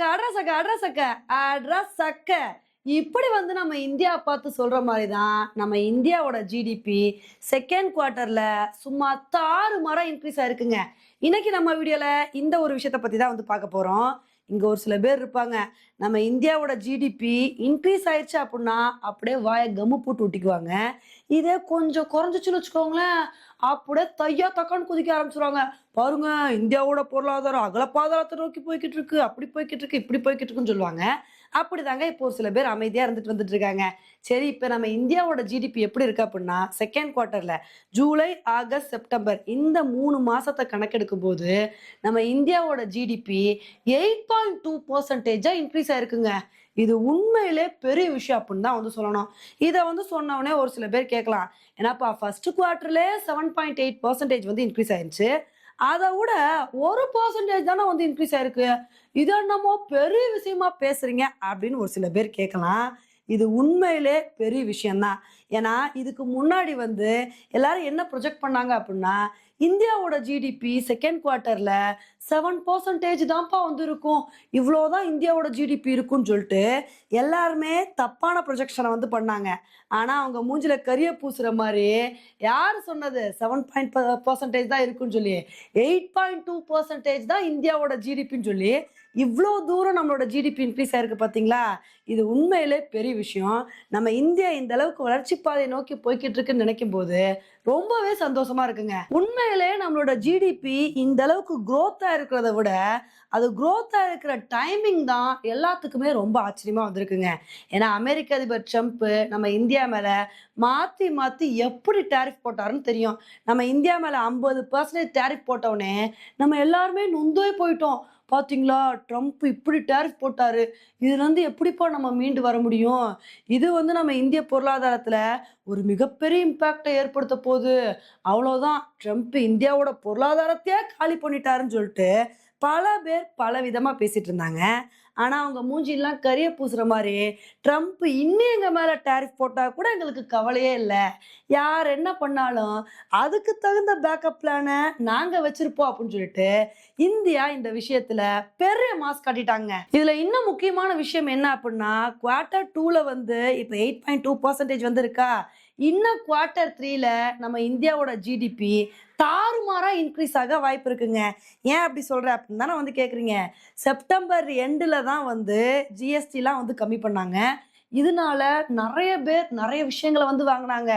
அட்ரஸக்க அட்ரஸக்க address அக்க இப்படி வந்து நம்ம இந்தியா பார்த்து சொல்ற மாதிரி தான் நம்ம இந்தியாவோட ஜிடிபி செகண்ட் குவார்ட்டர்ல சும்மா தாறு மரம் இன்க்ரீஸ் ஆயிருக்குங்க. இன்னைக்கு நம்ம வீடியோல இந்த ஒரு விஷயத்த பத்தி தான் வந்து பார்க்க போறோம். இங்க ஒரு சில பேர் இருப்பாங்க. நம்ம இந்தியாவோட ஜிடிபி இன்க்ரீஸ் ஆயிடுச்சு அப்படின்னா அப்படியே வாயை கம்மு போட்டு ஊட்டிக்குவாங்க இதே கொஞ்சம் குறைஞ்சிச்சுன்னு வச்சுக்கோங்களேன் அப்படியே தையா தக்கான்னு குதிக்க ஆரம்பிச்சிருவாங்க. பாருங்க இந்தியாவோட பொருளாதாரம் அகலப்பாதாரத்தை நோக்கி போய்கிட்டு இருக்கு அப்படி போய்கிட்டு இருக்கு இப்படி போய்கிட்டு இருக்குன்னு சொல்லுவாங்க. அப்படிதாங்க இப்போ ஒரு சில பேர் அமைதியா இருந்துட்டு வந்துட்டு இருக்காங்க சரி இப்போ நம்ம இந்தியாவோட ஜிடிபி எப்படி இருக்கு அப்படின்னா செகண்ட் குவார்ட்டர்ல ஜூலை ஆகஸ்ட் செப்டம்பர் இந்த மூணு மாசத்தை கணக்கெடுக்கும் போது நம்ம இந்தியாவோட ஜிடிபி எயிட் பாயிண்ட் டூ பர்சன்டேஜா இன்க்ரீஸ் ஆயிருக்குங்க. இது உண்மையிலே பெரிய விஷயம் அப்படின்னு தான் வந்து சொல்லணும். இதை வந்து சொன்னவொடனே ஒரு சில பேர் கேட்கலாம். ஏன்னாப்பா ஃபர்ஸ்ட் குவார்ட்டர்லே செவன் பாயிண்ட் எயிட் பர்சன்டேஜ் வந்து இன்க்ரீஸ் ஆயிருச்சு அதை விட ஒரு பர்சன்டேஜ் தானே வந்து இன்க்ரீஸ் ஆயிருக்கு. இது என்னமோ பெரிய விஷயமா பேசுறீங்க அப்படின்னு ஒரு சில பேர் கேட்கலாம். இது உண்மையிலே பெரிய விஷயம்தான். ஏன்னா இதுக்கு முன்னாடி வந்து எல்லாரும் என்ன ப்ரொஜெக்ட் பண்ணாங்க அப்படின்னா இந்தியாவோட ஜிடிபி செகண்ட் குவார்ட்டரில் செவன் பர்சன்டேஜ் தான்ப்பா வந்து இருக்கும் இவ்வளோதான் இந்தியாவோட ஜிடிபி இருக்கும்னு சொல்லிட்டு எல்லாருமே தப்பான ப்ரொஜெக்ஷனை வந்து பண்ணாங்க. ஆனால் அவங்க மூஞ்சில் கரிய பூசுகிற மாதிரி யார் சொன்னது? செவன் பாயிண்ட் பர்சன்டேஜ் தான் இருக்குன்னு சொல்லி. எயிட் பாயிண்ட் டூ பர்சன்டேஜ் தான் இந்தியாவோட ஜிடிபின்னு சொல்லி இவ்வளோ தூரம் நம்மளோட ஜிடிபி இன்க்ரீஸ் ஆயிருக்கு பார்த்தீங்களா இது உண்மையிலே பெரிய விஷயம். நம்ம இந்தியா இந்த அளவுக்கு வளர்ச்சி பாதையை நோக்கி போய்கிட்டு இருக்குன்னு நினைக்கும் போது ரொம்பவே சந்தோஷமா இருக்குங்க. உண்மையிலே நம்மளோட ஜிடிபி இந்த அளவுக்கு குரோத்தா இருக்கிறத விட அது குரோத்தா இருக்கிற டைமிங் தான் எல்லாத்துக்குமே ரொம்ப ஆச்சரியமா வந்திருக்குங்க. ஏன்னா அமெரிக்க அதிபர் ட்ரம்ப் நம்ம இந்தியா மேல மாத்தி மாத்தி எப்படி டேரிஃப் போட்டாருன்னு தெரியும். நம்ம இந்தியா மேல ஐம்பது பர்சன்டேஜ் டேரிஃப் போட்டவுடனே நம்ம எல்லாருமே நொந்தோய் போயிட்டோம். பார்த்தீங்களா ட்ரம்ப் இப்படி டேரிஃப் போட்டார். இதுலேருந்து எப்படிப்பா நம்ம மீண்டு வர முடியும்? இது வந்து நம்ம இந்திய பொருளாதாரத்தில் ஒரு மிகப்பெரிய இம்பேக்டை ஏற்படுத்த போகுது. அவ்வளோதான் ட்ரம்ப் இந்தியாவோட பொருளாதாரத்தையே காலி பண்ணிட்டாருன்னு சொல்லிட்டு பல பேர் பல விதமாக பேசிகிட்டு இருந்தாங்க. ஆனால் அவங்க மூஞ்சிலாம் கரிய பூசுகிற மாதிரி ட்ரம்ப் இன்னும் எங்கள் மேலே டேரிஃப் போட்டால் கூட எங்களுக்கு கவலையே இல்லை. யார் என்ன பண்ணாலும் அதுக்கு தகுந்த பேக்கப் பிளானை நாங்கள் வச்சுருப்போம் அப்படின்னு சொல்லிட்டு இந்தியா இந்த விஷயத்தில் பெரிய மாஸ் காட்டிட்டாங்க. இதில் இன்னும் முக்கியமான விஷயம் என்ன அப்படின்னா குவார்ட்டர் டூவில் வந்து இப்போ எயிட் பாயிண்ட் டூ பர்சன்டேஜ் வந்து இருக்கா இன்னும் குவார்ட்டர் த்ரீல நம்ம இந்தியாவோட ஜிடிபி தாறுமாறாக இன்க்ரீஸ் ஆக வாய்ப்பு இருக்குங்க. ஏன் அப்படி சொல்கிறேன் அப்படின்னு தானே வந்து கேட்குறீங்க செப்டம்பர் எண்டில் தான் வந்து ஜிஎஸ்டிலாம் வந்து கம்மி பண்ணாங்க. இதனால நிறைய பேர் நிறைய விஷயங்களை வந்து வாங்கினாங்க.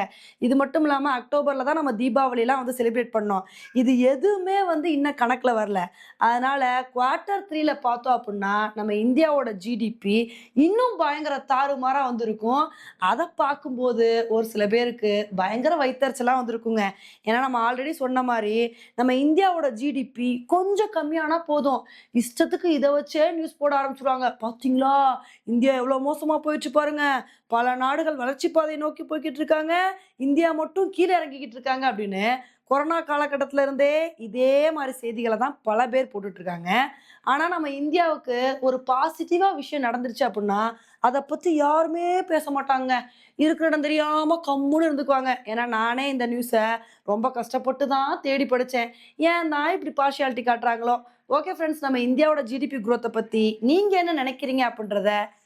இது மட்டும் இல்லாமல் அக்டோபரில் தான் நம்ம தீபாவளிலாம் வந்து செலிப்ரேட் பண்ணோம். இது எதுவுமே வந்து இன்னும் கணக்கில் வரல. அதனால் குவார்ட்டர் த்ரீல பார்த்தோம் அப்படின்னா நம்ம இந்தியாவோட ஜிடிபி இன்னும் பயங்கர தாறுமாறாக வந்திருக்கும். அதை பார்க்கும்போது ஒரு சில பேருக்கு பயங்கர வைத்தறிச்சலாக வந்திருக்குங்க. ஏன்னா நம்ம ஆல்ரெடி சொன்ன மாதிரி நம்ம இந்தியாவோட ஜிடிபி கொஞ்சம் கம்மியானா போதும். இஷ்டத்துக்கு இதை வச்சே நியூஸ் போட ஆரம்பிச்சிருவாங்க. பார்த்தீங்களா இந்தியா எவ்வளோ மோசமாக போயிட்டு பாருங்க. பல நாடுகள் வளர்ச்சி பாதையை நோக்கி போய்கிட்டு இருக்காங்க. இந்தியா மட்டும் கீழே இறங்கிக்கிட்டு இருக்காங்க அப்படின்னு கொரோனா காலகட்டத்தில இருந்தே இதே மாதிரி செய்திகளை தான் பல பேர் போட்டுட்டு இருக்காங்க. ஆனால் நம்ம இந்தியாவுக்கு ஒரு பாசிட்டிவாக விஷயம் நடந்துருச்சு அப்படின்னா அதை பற்றி யாருமே பேச மாட்டாங்க. இருக்கிற இடம் தெரியாமல் கம்முன்னு இருந்துக்குவாங்க. ஏன்னா நானே இந்த நியூஸை ரொம்ப கஷ்டப்பட்டு தான் தேடி படித்தேன் ஏன் நான் இப்படி பார்ஷியாலிட்டி காட்டுறாங்களோ? ஓகே ஃப்ரெண்ட்ஸ் நம்ம இந்தியாவோட ஜிடிபி குரோத்தை பற்றி நீங்கள் என்ன நினைக்கிறீங்க அப்படின்றத